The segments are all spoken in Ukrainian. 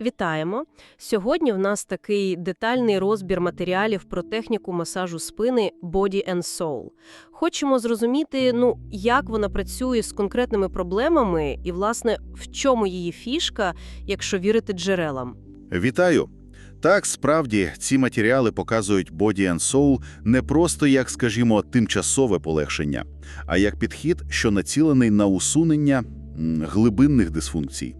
Вітаємо! Сьогодні в нас такий детальний розбір матеріалів про техніку масажу спини Body and Soul. Хочемо зрозуміти, ну, як вона працює з конкретними проблемами і, власне, в чому її фішка, якщо вірити джерелам. Вітаю! Так, справді, ці матеріали показують Body and Soul не просто як, скажімо, тимчасове полегшення, а як підхід, що націлений на усунення глибинних дисфункцій.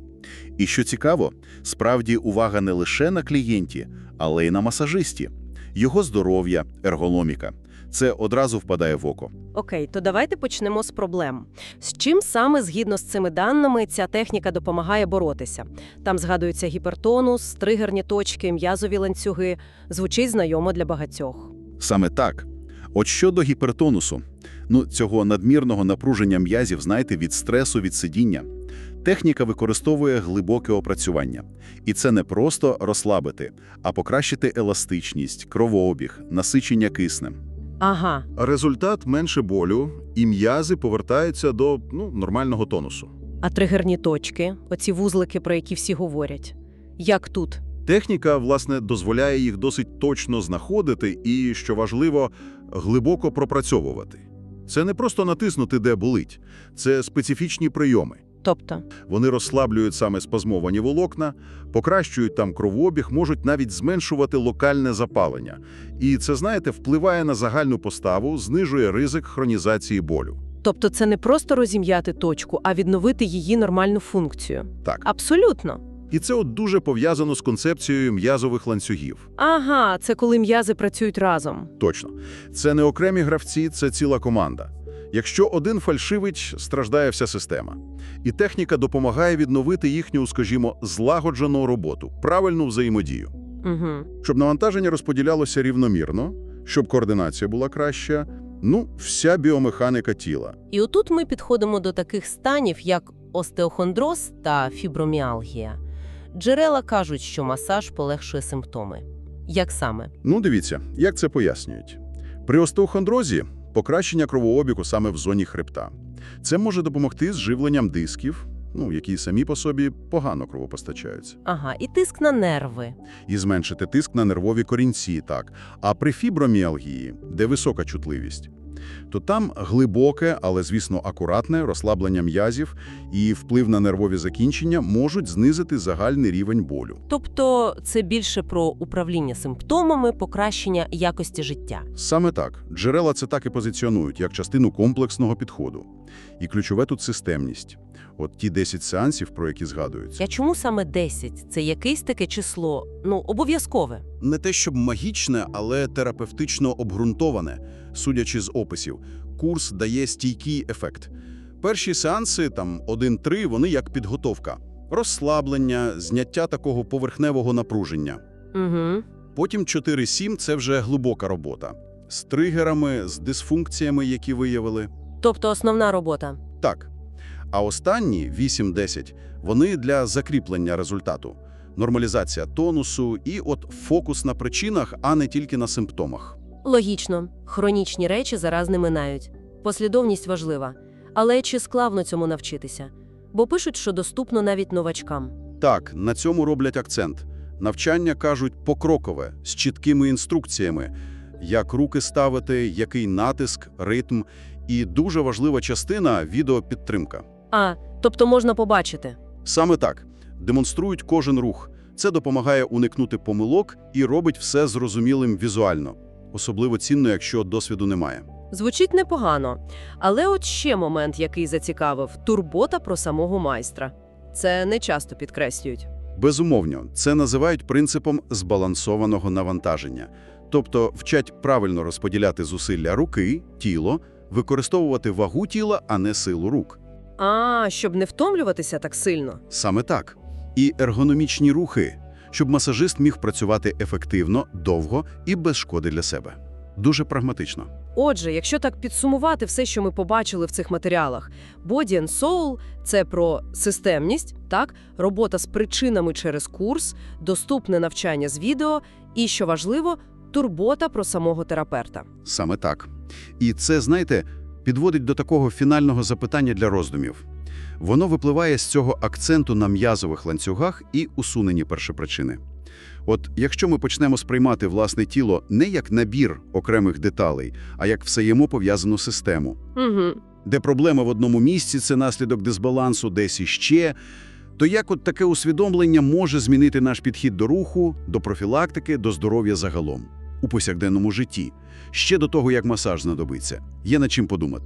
І що цікаво, справді увага не лише на клієнті, але й на масажисті. Його здоров'я, ергономіка. Це одразу впадає в око. Окей, то давайте почнемо з проблем. З чим саме, згідно з цими даними, ця техніка допомагає боротися? Там згадується гіпертонус, тригерні точки, м'язові ланцюги. Звучить знайомо для багатьох. Саме так. От щодо гіпертонусу, ну цього надмірного напруження м'язів, знаєте, від стресу, від сидіння. Техніка використовує глибоке опрацювання. І це не просто розслабити, а покращити еластичність, кровообіг, насичення киснем. Ага, Результат менше болю, і м'язи повертаються до ну, нормального тонусу. а тригерні точки, оці вузлики, про які всі говорять. Як тут? Техніка, власне, дозволяє їх досить точно знаходити і, що важливо, глибоко пропрацьовувати. Це не просто натиснути, де болить, це специфічні прийоми. Тобто, Вони розслаблюють саме спазмовані волокна, покращують там кровообіг, можуть навіть зменшувати локальне запалення. І це, знаєте, впливає на загальну поставу, знижує ризик хронізації болю. тобто це не просто розім'яти точку, а відновити її нормальну функцію. Так. Абсолютно. І це от дуже пов'язано з концепцією м'язових ланцюгів. Ага, це коли м'язи працюють разом. Точно. Це не окремі гравці, це ціла команда. Якщо один фальшивить, страждає вся система. І техніка допомагає відновити їхню, скажімо, злагоджену роботу, правильну взаємодію. Угу. Щоб навантаження розподілялося рівномірно, щоб координація була краща, ну, вся біомеханіка тіла. І отут ми підходимо до таких станів, як остеохондроз та фіброміалгія. Джерела кажуть, що масаж полегшує симптоми. Як саме? Ну, дивіться, як це пояснюють. При остеохондрозі покращення кровообігу саме в зоні хребта. Це може допомогти з живленням дисків, ну, які самі по собі погано кровопостачаються, Ага, і тиск на нерви. і зменшити тиск на нервові корінці, так. А при фіброміалгії, де висока чутливість, то там глибоке, але, звісно, акуратне розслаблення м'язів і вплив на нервові закінчення можуть знизити загальний рівень болю. Тобто це більше про управління симптомами, покращення якості життя. Саме так. Джерела це так і позиціонують, як частину комплексного підходу. І ключове тут системність. От ті 10 сеансів, про які згадуються. Я чому саме 10? Це якесь таке число? Ну, обов'язкове. Не те щоб магічне, але терапевтично обґрунтоване, судячи з описів. Курс дає стійкий ефект. Перші сеанси, там 1-3, вони як підготовка. Розслаблення, зняття такого поверхневого напруження. Угу. Потім 4-7 – це вже глибока робота. З тригерами, з дисфункціями, які виявили. Тобто основна робота. Так. А останні 8-10 – вони для закріплення результату. Нормалізація тонусу і от фокус на причинах, а не тільки на симптомах. Логічно, хронічні речі зараз не минають. Послідовність важлива. Але чи склавно цьому навчитися? Бо пишуть, що доступно навіть новачкам. Так, на цьому роблять акцент. Навчання, кажуть, покрокове, з чіткими інструкціями, як руки ставити, який натиск, ритм. І дуже важлива частина – відеопідтримка. А, тобто можна побачити. Саме так. Демонструють кожен рух. Це допомагає уникнути помилок і робить все зрозумілим візуально. Особливо цінно, якщо досвіду немає. Звучить непогано. Але от ще момент, який зацікавив – турбота про самого майстра. Це не часто підкреслюють. Безумовно, це називають принципом збалансованого навантаження. Тобто вчать правильно розподіляти зусилля руки, тіло, використовувати вагу тіла, а не силу рук. А, щоб не втомлюватися так сильно. Саме так. І ергономічні рухи, щоб масажист міг працювати ефективно, довго і без шкоди для себе. Дуже прагматично. Отже, якщо так підсумувати все, що ми побачили в цих матеріалах, Body and Soul – це про системність, так, робота з причинами через курс, доступне навчання з відео і, що важливо, турбота про самого терапевта. Саме так. І це, знаєте, підводить до такого фінального запитання для роздумів. Воно випливає з цього акценту на м'язових ланцюгах і усуненні першопричини. От якщо ми почнемо сприймати власне тіло не як набір окремих деталей, а як взаємопов'язану систему, Угу. де проблема в одному місці – це наслідок дисбалансу, десь іще, то як от таке усвідомлення може змінити наш підхід до руху, до профілактики, до здоров'я загалом у повсякденному житті? Ще до того, як масаж знадобиться. Є над чим подумати.